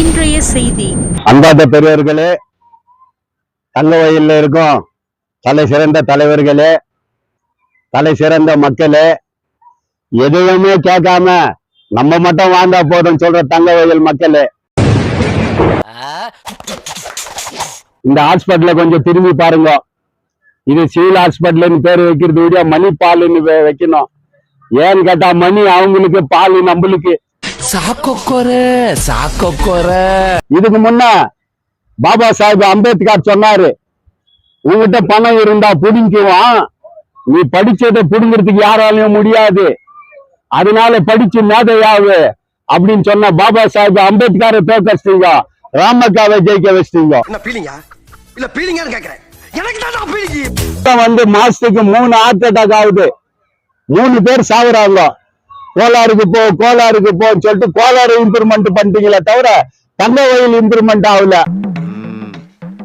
இன்றைய செய்தி. அன்பார்ந்த பெரியவர்களே தங்க வயல்ல இருக்கும் தலை சிறந்த தலைவர்களே தலை சிறந்த மக்களே எதுவுமே கேட்காம நம்ம மட்டும் வாழ்ந்தா போதும் சொல்ற தங்க வயல் மக்களே. இந்த ஹாஸ்பிட்டல கொஞ்சம் திரும்பி பாருங்க. இது சிவில் ஹாஸ்பிட்டல்னு பேர் வைக்கிறது விட மணி பாலுன்னு வைக்கணும். ஏன்னு கேட்டா மணி அவங்களுக்கு பால் நம்மளுக்கு. சாக்கொக்கோர சாக்கொக்கோர. இதுக்கு முன்ன பாபா சாஹிப் அம்பேத்கர் சொன்னாரு உங்ககிட்ட பணம் இருந்தா புடிங்குவான் நீ படிச்சதை புடுங்கிறதுக்கு யாராலையும் முடியாது. அதனால படிச்சு மேதையாவு அப்படின்னு சொன்ன பாபா சாஹிப் அம்பேத்கரை தோக்கச்சிட்டீங்க ராமக்காவை ஜெயிக்க வச்சிட்டீங்க. வந்து மாசத்துக்கு மூணு ஹார்ட் அட்டாக் ஆகுது. மூணு பேர் சாகுறாங்க கோலாருக்கு போ கோலாருக்கு போன்னு சொல்லிட்டு கோலாறு இம்ப்ரூவ்மெண்ட் பண்ணிட்டீங்களே தவிர தங்க வயல் இம்ப்ரூவ்மெண்ட் ஆகல.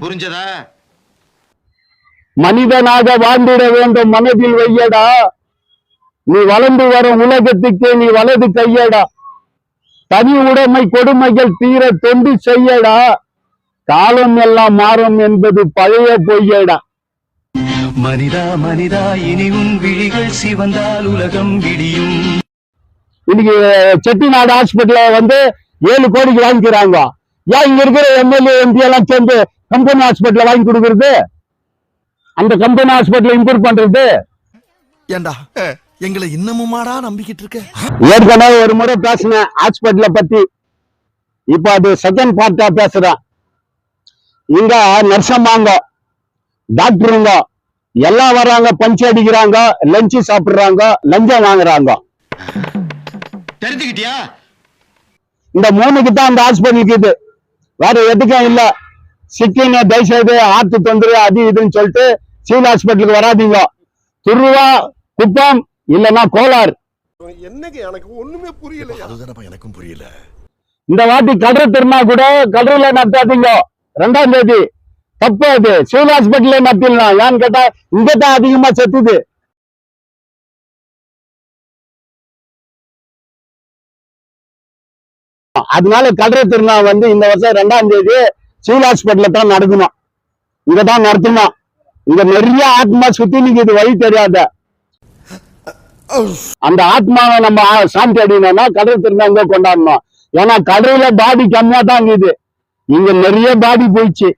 புரிஞ்சதா? மனிதனாக வாழ்ந்திட வேண்டும் மனதில் வையடா. நீ வளர்ந்து வரும் உலகத்துக்கு நீ வலது கையடா. தனி உடைமை கொடுமைகள் தீர தொண்டு செய்யடா. காலம் எல்லாம் மாறும் என்பது பழைய பொய்யடா. மனிதா மனிதா இனி உன் விழிகள் சிவந்தால் உலகம் விடியும். இன்னைக்கு செட்டிநாடு ஹாஸ்பிட்டல்ல வந்து ஏழு கோடிக்கு வாங்கிக்கிறாங்க. ஏன் இங்க இருக்கிற எம்எல்ஏ எம்பி எல்லாம் சேர்ந்து கம்பெனி ஹாஸ்பிட்டல்ல வாங்கி கொடுக்கறது? அந்த கம்பெனி ஹாஸ்பிட்டல் இம்ப்ரூவ் பண்றது? ஏண்டா? எங்களை இன்னமுமாடா நம்பிக்கிட்டு இருக்க? ஏற்கனவே ஒரு முறை பேசினேன் ஹாஸ்பிட்டல பத்தி. இப்ப அது செகண்ட் பார்ட்டா பேசுறேன். இங்க நர்சம்மாங்க டாக்டருங்க எல்லாம் வர்றாங்க பஞ்சு அடிக்கிறாங்க லஞ்சு சாப்பிடுறாங்க லஞ்சம் வாங்குறாங்க. தெரிஞ்சுக்கிட்டியா? இந்த மூணுக்கு தான் அந்த ஹாஸ்பிட்டலுக்கு இது வேற எதுக்கும் இல்ல. சிக்கின்னு தயவுசெய்து ஆத்து தொந்தரவு அது இதுன்னு சொல்லிட்டு சிவில் ஹாஸ்பிட்டலுக்கு வராதீங்க. துருவா குப்பம் இல்லைன்னா கோலார் என்னங்க எனக்கு ஒண்ணுமே புரியல அதுதானப்பா எனக்கும் புரியல. இந்த வாட்டி கடற்கரை திருநா கூட? கடற்கரையில நடத்தாதீங்க ரெண்டாம் தேதி. தப்பு அது. சிவில் ஹாஸ்பிட்டல்ல நடத்திடலாம் ஏன்னு கேட்டா இங்க தான் அதிகமா செத்துது. அதனால கடற்கரை திருநா வந்து இந்த வருஷம் ரெண்டாம் தேதி சிவில் தான் நடக்கணும். இங்க தான் நடத்தணும். இங்க நிறைய ஆத்மா சுத்தி நிக்குது வழி தெரியாத. அந்த ஆத்மாவை நம்ம சாந்தி அடையணும்னா கடல் திருநாங்க கொண்டாடணும். ஏன்னா கடவுள பாடி கம்மியா தான் இருக்குது. இங்க நிறைய பாடி போயிடுச்சு.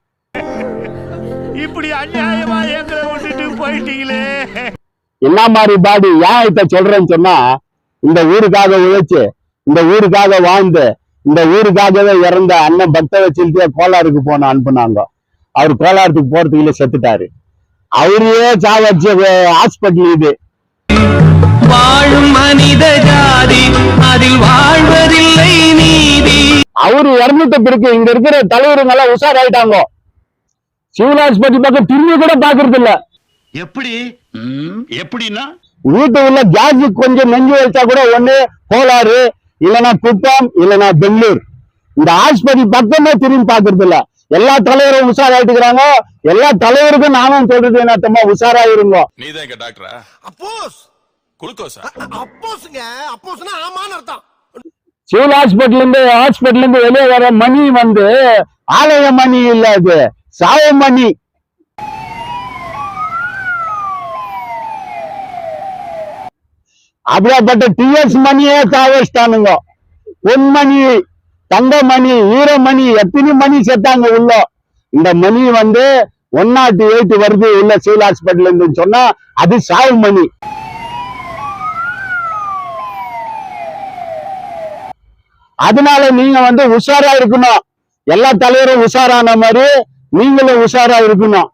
இப்படி அநியாயமா எங்களை விட்டுட்டு போயிட்டீங்களே. என்ன மாதிரி பாடி? ஏன் இத சொல்றேன்னு சொன்னா இந்த ஊருக்காக உழைச்சு இந்த ஊருக்காக வாழ்ந்து இந்த ஊருக்காகவே இறந்த அண்ணன் பக்த வச்சுட்டு கோலாருக்கு போன அனுப்புனாங்க. அவர் கோலாரத்துக்கு போறதுக்குள்ள செத்துட்டாரு. அவரையே சாவச்ச ஹாஸ்பிட்டல் இது. வாழும் மனித ஜாதி அதில் வாழ்வதில்லை நீதி. அவரு இறந்துட்ட பிறகு இங்க இருக்கிற தலைவருங்க எல்லாம் உஷாராயிட்டாங்க. சிவில் ஹாஸ்பிட்டல் பக்கம் திரும்பி கூட பாக்குறது இல்ல எப்படி எப்படின்னா? வீட்டு உள்ள கேஸ் கொஞ்சம் நெஞ்சு வச்சா கூட ஒண்ணு கோலாறு இல்லைன்னா குப்பம் இல்லைன்னா பெங்களூர். இந்த ஹாஸ்பிட்டல் பக்கமே திரும்பி பாக்குறது இல்ல எல்லா தலைவரும் உஷாராயிட்டுக்கிறாங்க. எல்லா தலைவருக்கும் நானும் சொல்றது என்னத்தமா உஷாராயிருங்க. நீதான் எங்க டாக்டரா அப்போஸ். குளுக்கோஸா? அப்போஸ்ங்க. அப்போஸ்னா ஆமான்னு அர்த்தம். சிவில் ஹாஸ்பிட்டல் இருந்து ஹாஸ்பிட்டல் இருந்து வெளியே வர மணி வந்து ஆலய மணி இல்ல அது. சாவ மணி. அப்படியாப்பட்ட டிஎஸ் மணியே சாவச்சிட்டானுங்க பொன்மணி தங்கமணி ஈரமணி எத்தனை மணி செத்தாங்க உள்ள? இந்த மணி வந்து ஒன் நாட் எயிட் வருது உள்ள சிவில் ஹாஸ்பிட்டல் இருந்து சொன்னா அது சாவு மணி. அதனால நீங்க வந்து உஷாரா இருக்கணும். எல்லா தலைவரும் உஷாரான மாதிரி நீங்களும் உஷாரா இருக்கணும்.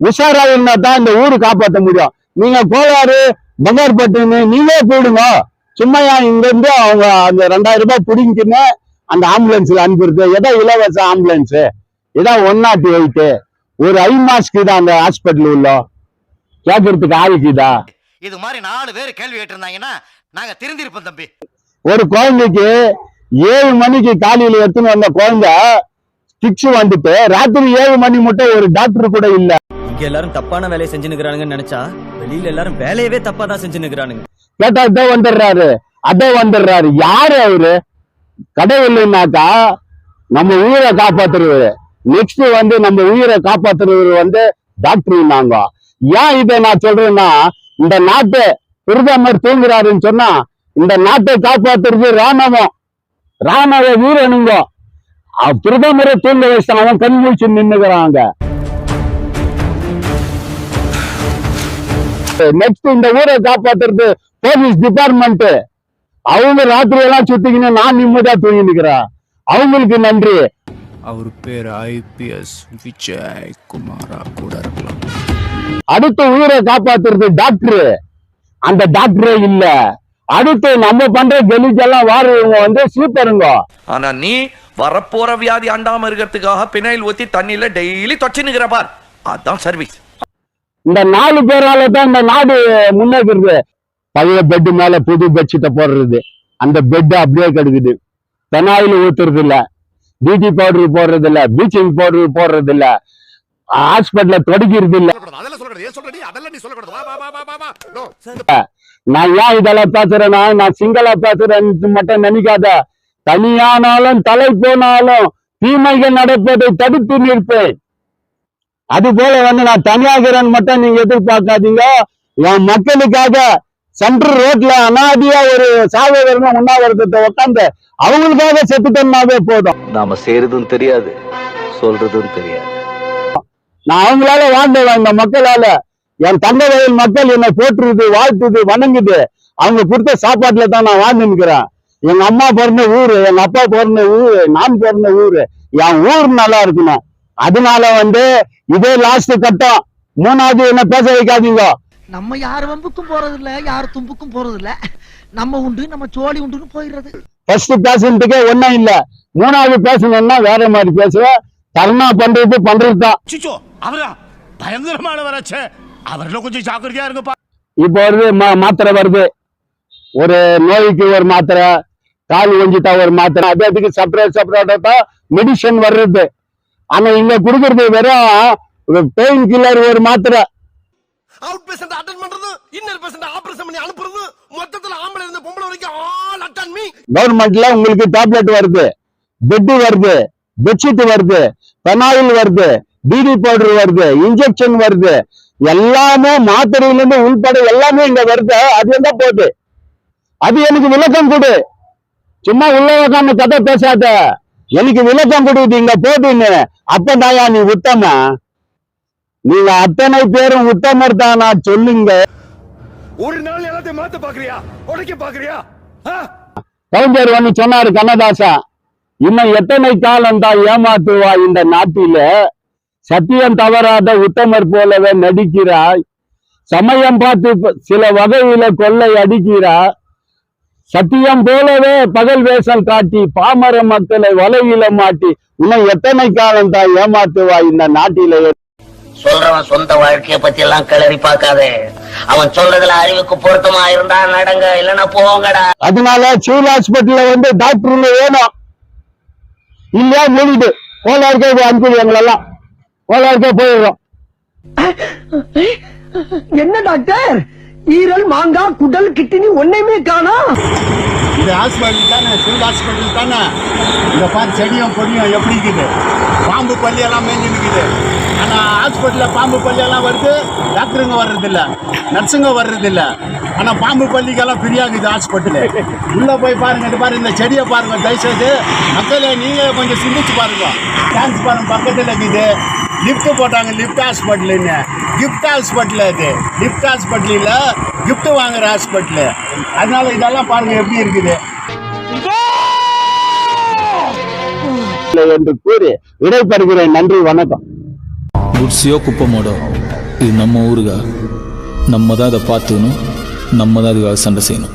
உஷாரா இருந்தா தான் இந்த ஊரு காப்பாற்ற முடியும். நீங்க கோளாறு பங்கார்பட்டுன்னு நீங்களே போயிடுங்க. சும்மா ஏன் இங்க இருந்து அவங்க அந்த ரெண்டாயிரம் ரூபாய் பிடிங்கின்னு அந்த ஆம்புலன்ஸ்ல அனுப்பிடுது எதோ இலவச ஆம்புலன்ஸ் ஏதோ ஒன் நாட் எயிட் ஒரு ஐ மாஸ்க்கு தான் அந்த ஹாஸ்பிட்டல் உள்ள கேட்கறதுக்கு ஆளுக்குதா இது மாதிரி நாலு பேர் கேள்வி கேட்டிருந்தாங்கன்னா நாங்க திருந்திருப்போம் தம்பி. ஒரு குழந்தைக்கு ஏழு மணிக்கு காலையில எடுத்துன்னு வந்த குழந்தை ஸ்டிக்ஸ் வந்துட்டு ராத்திரி ஏழு மணி மட்டும் ஒரு டாக்டர் கூட இல்ல. இங்க எல்லாரும் தப்பான வேலையை செஞ்சு நினைச்சா வெளியில எல்லாரும் வேலையவே தப்பா தான் செஞ்சு நிக்கிறானுங்க கேட்டா இதோ வந்துடுறாரு. அதோ வந்துடுறாரு. யாரு அவரு? கடவுள்னாக்கா நம்ம உயிரை காப்பாத்துறவர். நெக்ஸ்ட் வந்து நம்ம உயிரை காப்பாத்துறவர் வந்து டாக்டர் நாங்க ஏன் இதை நான் சொல்றேன்னா இந்த நாட்டு பிரதமர் தூங்குறாருன்னு சொன்னா இந்த நாட்டை காப்பாத்துறது ராணுவம். ராணுவ வீரனுங்க. பிரதமரை தூங்க வச்சு அவன் கண் மூச்சு நின்னுக்கிறாங்க. நெக்ஸ்ட் இந்த ஊரை காப்பாத்துறது போலீஸ் டிபார்ட்மெண்ட் அவங்க ராத்திரி எல்லாம் சுத்திக்கின்னு நான் நிம்மதியா தூங்கி நிக்கிறேன். அவங்களுக்கு நன்றி. அவர் பேர் ஐபிஎஸ் விஜய் குமாரா கூட இருக்கலாம். அடுத்து உயிரை காப்பாத்துறது டாக்டர் அந்த டாக்டரே இல்ல. அடுத்து நம்ம பண்ற கெலிஜெல்லாம் வாருவங்க வந்து சூப்பருங்க ஆனா நீ வரப்போற வியாதி அண்டாம இருக்கிறதுக்காக பிணையில் ஊத்தி தண்ணியில டெய்லி தொச்சினுக்கிற பார். அதான் சர்வீஸ் இந்த நாலு பேரால தான் இந்த நாடு முன்னேறுது. பழைய பெட் மேல புது பெட்ஷீட்டை போடுறது. அந்த பெட் அப்படியே கிடக்குது. பெனாயில் ஊத்துறது இல்ல பியூட்டி பவுடர் போடுறது இல்ல ப்ளீச்சிங் பவுடர் போடுறது இல்ல ஹாஸ்பிட்டல்ல தொடக்கிறது இல்ல நான் ஏன் இதெல்லாம் பேசுறேன்னா நான் சிங்களா பேசுறேன்னு மட்டும் நினைக்காத. தனியானாலும் தலை போனாலும் தீமைகள் நடப்பதை தடுத்து நிற்பேன் அது போல வந்து நான் தனியாகிறேன் மட்டும் நீங்க எதிர்பார்க்காதீங்க. என் மக்களுக்காக சென்ட்ரல் ரோட்ல அனாதியா ஒரு சாவகரமா உண்ணாவிரதத்தை உட்காந்து அவங்களுக்காக செத்துட்டோம்னாவே போதும். நாம செய்யறதும் தெரியாது சொல்றதும் தெரியாது. நான் அவங்களால வாழ்ந்தவன் இந்த மக்களால. என் தங்க வயல் மக்கள் என்னை போற்றுது வாழ்த்துது வணங்குது. அவங்க கொடுத்த சாப்பாட்டுல தான் நான் வாழ்ந்து நிற்கிறேன். எங்க அம்மா பிறந்த ஊரு எங்க அப்பா பிறந்த ஊரு நான் பிறந்த ஊரு. என் ஊர் நல்லா இருக்கணும். அதனால வந்து இதே லாஸ்ட் கட்டம். மூணாவது என்ன பேச வைக்காதீங்க. நம்ம யார் வம்புக்கும் போறது இல்ல யார் தும்புக்கும் போறது இல்ல நம்ம உண்டு நம்ம சோழி உண்டுன்னு போயிடுறது. ஃபர்ஸ்ட் பேசுறதுக்கே ஒண்ணும் இல்ல. மூணாவது பேசணும்னா வேற மாதிரி பேசுவேன் கருணா பண்றது பண்றது தான். சிச்சோ அவரா? பயங்கரமானவராச்சே அவர்ல கொஞ்சம் ஜாக்கிரதையா இருங்கப்பா. இப்போ வருது மா- மாத்திரை வருது. ஒரு நோய்க்கு ஒரு மாத்திரை கால் ஒஞ்சிட்டா ஒரு மாத்திரை. அதே அதுக்கு செப்பரேட் செப்பரேட்டா தான் மெடிசன் வர்றது. ஆனா இங்க கொடுக்கறது வெறும் பெயின் கில்லர் ஒரு மாத்திரை. அவுட் பேஷண்ட் அட்டன் பண்றது இன்னர் பேஷண்ட் ஆபரேஷன் பண்ணி அனுப்புறது மொத்தத்துல ஆம்பளை இருந்து பொம்பளை வரைக்கும் ஆல் அட்டன் மீ கவர்மெண்ட்ல உங்களுக்கு டேப்லெட் வருது பெட் வருது பெட்ஷீட் வருது பெனாயில் வருது டிடி பவுடர் வருது இன்ஜெக்ஷன் வருது. எல்லாமே மாத்திரையில இருந்து உள்பட எல்லாமே இங்க வருது அது எங்க போகுது? அது எனக்கு விளக்கம் கொடு. சும்மா உள்ள உட்காந்து கதை பேசாத. எனக்கு விளக்கம் கொடு இது இங்க போதுன்னு அப்பதாயா நீ உத்தம. நீங்க அத்தனை பேரும் உத்தமர் தானா சொல்லுங்க. ஒரு நாள் எல்லாத்தையும் மாத்த பாக்குறியா? உடைக்க பாக்குறியா? கவிஞர் ஒண்ணு சொன்னாரு கண்ணதாசா இன்னும் எத்தனை காலம் தான் ஏமாத்துவா இந்த நாட்டில? சத்தியம் தவறாத உத்தமர் போலவே நடிக்கிறாய். சமயம் பார்த்து சில வகையில கொள்ளை அடிக்கிறாய். சத்தியம் போலவே பகல் வேஷம் காட்டி பாமர மக்களை வலையில மாட்டி இன்னும் எத்தனை காலம் தான் ஏமாத்துவா இந்த நாட்டில? சொல்றவன் சொந்த வாழ்க்கைய பத்தி எல்லாம் கிளறி பார்க்காதே. அவன் சொல்றதுல அறிவுக்கு பொருத்தமா இருந்தா நடங்க இல்லன்னா போங்கடா. அதனால சிவில் ஹாஸ்பிட்டல்ல வந்து டாக்டருங்க வேணும். இல்லையா மூடிட்டு கோலாருக்கே அனுப்பிடு எங்களெல்லாம். கோலாருக்கே போயிடுறோம். என்ன டாக்டர்? ஈரல் மாங்காய் குடல் கிட்டினி ஒன்னையுமே காணா? இது ஹாஸ்பிட்டல் தானே? சிவில் ஹாஸ்பிட்டல் தானே? இந்த பார்த்து செடியும் கொடியும் எப்படி இருக்குது? பாம்பு பள்ளி எல்லாம் மேய்ஞ்சு நிற்குது ஆனால் ஹாஸ்பிட்டலில் பாம்பு பள்ளி எல்லாம் வருது டாக்டருங்க வர்றதில்ல நர்ஸுங்க வர்றதில்ல. ஆனால் பாம்பு பள்ளிக்கெல்லாம் ஃப்ரீயாகுது ஹாஸ்பிட்டலு உள்ளே போய் பாருங்க இது பாருங்க இந்த செடியை பாருங்கள் தயவுசெய்து. மக்களே நீங்கள் கொஞ்சம் சிந்திச்சு பாருங்க. டான்ஸ் பாருங்கள் பக்கத்தில் இருக்குது. லிஃப்ட் போட்டாங்க லிஃப்ட் ஹாஸ்பிட்டலுன்னு கிஃப்ட் ஹாஸ்பிட்டல் அது. லிஃப்ட் ஹாஸ்பிட்டல் இல்ல கிஃப்ட் வாங்குற ஹாஸ்பிட்டல் அதனால இதெல்லாம் பாருங்க எப்படி இருக்குது. என்று கூறி விடைபெறுகிறேன். நன்றி வணக்கம். குட்ஸியோ குப்பமோடோ. இது நம்ம ஊருகா. நம்ம தான் அதை பார்த்துக்கணும். நம்ம தான் அதுக்காக சண்டை செய்யணும்.